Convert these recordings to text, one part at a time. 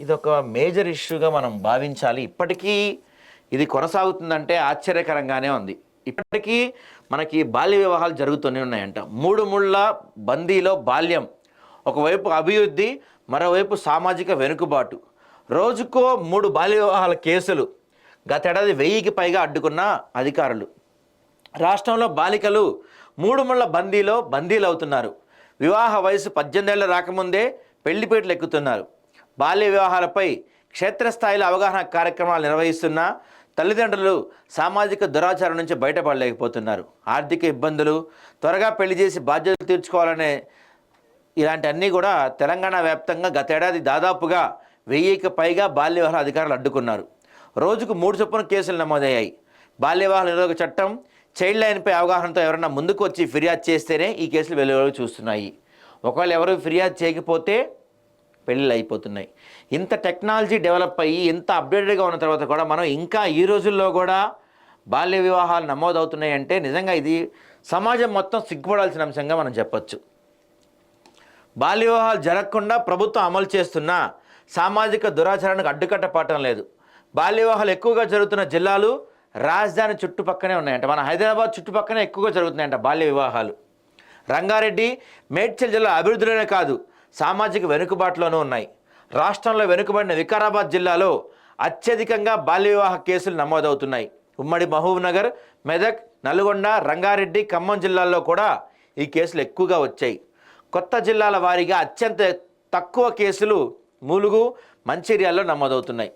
ఇది ఒక మేజర్ ఇష్యూగా మనం భావించాలి. ఇప్పటికీ ఇది కొనసాగుతుందంటే ఆశ్చర్యకరంగానే ఉంది. ఇప్పటికీ మనకి బాల్య వివాహాలు జరుగుతూనే ఉన్నాయంట. మూడు ముళ్ళ బందీలో బాల్యం ఒకవైపు అభివృద్ధి మరోవైపు సామాజిక వెనుకబాటు. రోజుకో మూడు బాల్య వివాహాల కేసులు. గతేడాది వెయ్యికి పైగా అడ్డుకున్న అధికారులు. రాష్ట్రంలో బాలికలు మూడు ముళ్ళ బందీలో బందీలు అవుతున్నారు వివాహ వయసు పద్దెనిమిదేళ్ళు రాకముందే పెళ్ళిపేటలు ఎక్కుతున్నారు బాల్య వివాహాలపై క్షేత్రస్థాయిలో అవగాహన కార్యక్రమాలు నిర్వహిస్తున్నా తల్లిదండ్రులు సామాజిక దురాచారం నుంచి బయటపడలేకపోతున్నారు. ఆర్థిక ఇబ్బందులు త్వరగా పెళ్ళి చేసి బాధ్యతలు తీర్చుకోవాలనే ఇలాంటి అన్నీ కూడా తెలంగాణ వ్యాప్తంగా గతేడాది దాదాపుగా వెయ్యికి పైగా బాల్య వివాహాల అధికారులు అడ్డుకున్నారు. రోజుకు మూడు చొప్పున కేసులు నమోదయ్యాయి. బాల్య వివాహాల నిరోధక చట్టం చైల్డ్ లైన్పై అవగాహనతో ఎవరైనా ముందుకు వచ్చి ఫిర్యాదు చేస్తేనే ఈ కేసులు వెలువలోకి చూస్తున్నాయి. ఒకవేళ ఎవరు ఫిర్యాదు చేయకపోతే పెళ్ళిళ్ళు అయిపోతున్నాయి. ఇంత టెక్నాలజీ డెవలప్ అయ్యి ఇంత అప్డేటెడ్గా ఉన్న తర్వాత కూడా మనం ఇంకా ఈ రోజుల్లో కూడా బాల్య వివాహాలు నమోదవుతున్నాయి అంటే నిజంగా ఇది సమాజం మొత్తం సిగ్గుపడాల్సిన అంశంగా మనం చెప్పచ్చు. బాల్య వివాహాలు జరగకుండా ప్రభుత్వం అమలు చేస్తున్న సామాజిక దురాచారానికి అడ్డుకట్ట పాటం లేదు. బాల్య వివాహాలు ఎక్కువగా జరుగుతున్న జిల్లాలు రాజధాని చుట్టుపక్కనే ఉన్నాయంట. మన హైదరాబాద్ చుట్టుపక్కనే ఎక్కువగా జరుగుతున్నాయంట బాల్య వివాహాలు. రంగారెడ్డి మేడ్చల్ జిల్లా అభివృద్ధిలోనే కాదు. సామాజిక వెనుకబాటులోనూ ఉన్నాయి. రాష్ట్రంలో వెనుకబడిన వికారాబాద్ జిల్లాలో అత్యధికంగా బాల్య వివాహ కేసులు నమోదవుతున్నాయి. ఉమ్మడి మహబూబ్నగర్ మెదక్ నల్గొండ రంగారెడ్డి ఖమ్మం జిల్లాల్లో కూడా ఈ కేసులు ఎక్కువగా వచ్చాయి. కొత్త జిల్లాల వారీగా అత్యంత తక్కువ కేసులు ములుగు మంచిర్యాలలో నమోదవుతున్నాయి.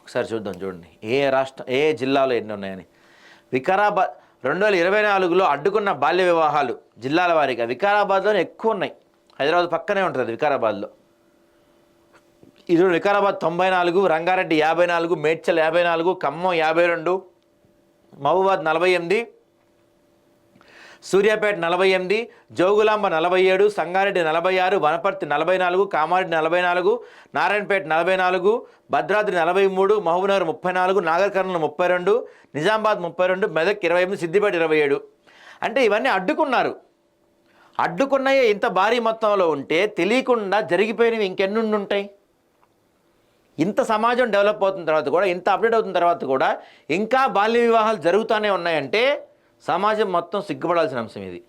ఒకసారి చూద్దాం చూడండి. ఏ రాష్ట్రం ఏ జిల్లాలో ఎన్ని ఉన్నాయని. వికారాబాద్ రెండు వేల ఇరవై నాలుగులో అడ్డుకున్న బాల్య వివాహాలు జిల్లాల వారీగా వికారాబాద్లోనే ఎక్కువ ఉన్నాయి. హైదరాబాద్ పక్కనే ఉంటుంది వికారాబాద్లో. ఇది వికారాబాద్ తొంభై నాలుగు రంగారెడ్డి యాభై నాలుగు మేడ్చల్ యాభై నాలుగు ఖమ్మం యాభై రెండు మహబూబాద్ నలభై ఎనిమిది సూర్యాపేట నలభై ఎనిమిది జోగులాంబ నలభై ఏడు సంగారెడ్డి నలభై ఆరు వనపర్తి నలభై నాలుగు కామారెడ్డి నలభై నాలుగు నారాయణపేట నలభై నాలుగు భద్రాద్రి నలభై మూడు మహబూబ్నగర్ ముప్పై నాలుగు నాగర్ కర్నూలు ముప్పై రెండు నిజామాబాద్ ముప్పై రెండు మెదక్ ఇరవై ఎనిమిది సిద్దిపేట ఇరవై ఏడు. అంటే ఇవన్నీ అడ్డుకున్నారు. అడ్డుకున్నయే ఇంత భారీ మొత్తంలో ఉంటే తెలియకుండా జరిగిపోయినవి ఇంకెన్నుండి ఉంటాయి ఇంత సమాజం డెవలప్ అవుతున్న తర్వాత కూడా ఇంత అప్డేట్ అవుతున్న తర్వాత కూడా ఇంకా బాల్య వివాహాలు జరుగుతూనే ఉన్నాయంటే సమాజం మొత్తం సిగ్గుపడాల్సిన అంశం ఇది.